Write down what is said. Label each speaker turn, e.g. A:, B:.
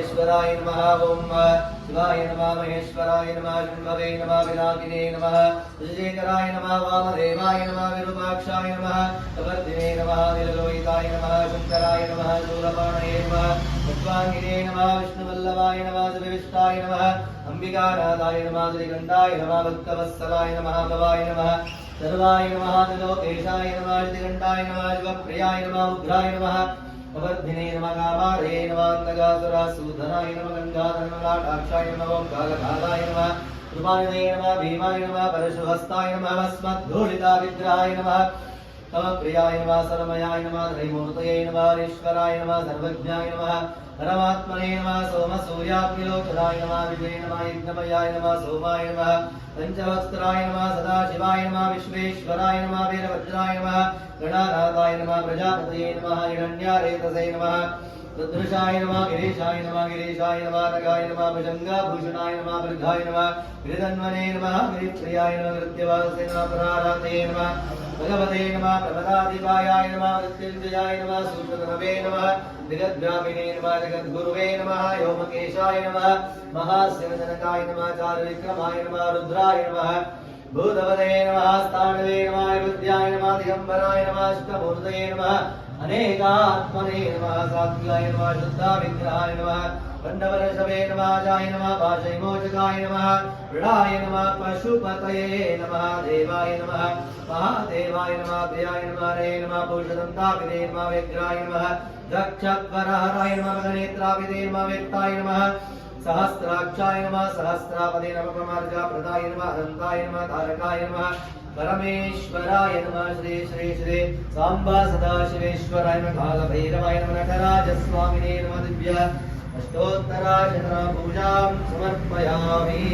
A: మహేశ్వరాయ నమ ఓం శివాయ నమ మహేశ్వరాయ నమ శృంభవే నమ వినాగినే నమ విజయకరాయ నమ వామదేవాయ నమ విరూపాక్షాయ నమ సమర్థినే నమ నిరలోహితాయ నమ శంకరాయ నమ శూలపాణయే నమ విద్వాంగినే నమ విష్ణువల్లభాయ నమ సువివిష్టాయ నమ అంబికారాధాయ నమ శ్రీగంధాయ నమ భక్తవత్సలాయ నమ భవాయ నమ సర్వాయ నమ లోకేశాయ నమ శ్రీగంధాయ నమ శివప్రియాయ నమ ఉగ్రాయ నమ कवर्धिने नमः कामारये नमः अन्तगासुरासूधनाय नमः गङ्गाधर नमः लाटाक्षाय नमः ओं कालकालाय नमः कृपानिधे नमः भीमाय नमः परशुहस्ताय नमः भस्मद्धूलिता विग्रहाय नमः तव प्रियाय नमः सर्वमयाय नमः त्रैमूर्तये नमः ईश्वराय नमः सर्वज्ञाय नमः परमात्मने नमः सोमसूर्याग्निलोचनाय नमः, विजय नमः यज्ञमयाय नमः, सोमाय नमः पञ्चवस्त्राय नमः, सदाशिवाय नमः, विश्वेश्वराय नमः, वीरभद्राय नमः, गणानाथाय नमः, प्रजापतये नमः, हिरण्यारेतसे नमः सदृशाय नमः, गिरीशाय नमः गिरीशाय नमः नगाय नमः, भुजङ्गाभूषणाय नमः, मृगाय नमः, गिरिधन्वने नमः, गिरिप्रियाय नमः कृत्यवासे नमः पराराते नमः, भगवते नमः प्रमदादिवायाय नमः, मृत्युञ्जयाय नमः सूत्रगणवे नमः जगद्व्यापिने नमः जगद्गुरुवे नमः योमकेशाय नमः महास्यजनकाय नमः चारुविक्रमाय नमः रुद्राय नमः भूतपदे नमः स्थाणवे नमः विद्याय नमः अष्टमूर्तये नमः। अनेकात्मने नमः सात्विकाय नमः, शुद्धाविग्रहाय नमः। पण्डवरषभे नमः जाय नमः भाषैमोचकाय नमः। मृडाय नमः, पशुपतये नमः, देवाय नमः। महादेवाय नमः, प्रियाय नमः रे नमः पुरुषदन्तापिते नमः, विग्रहाय नमः। दक्षपरहराय नमः गणेत्रापिते नमः व्यक्ताय नमः। सहस्राक्षाय नमः सहस्रापदे नमः प्रमार्गाप्रदाय नमः अनन्ताय नमः तारकाय नमः परमेश्वराय नमः श्री श्री श्री साम्बा सदाशिवेश्वराय नमः कालभैरवाय नमः नटराजस्वामिने नमः दिव्य अष्टोत्तराशतपूजां समर्पयामि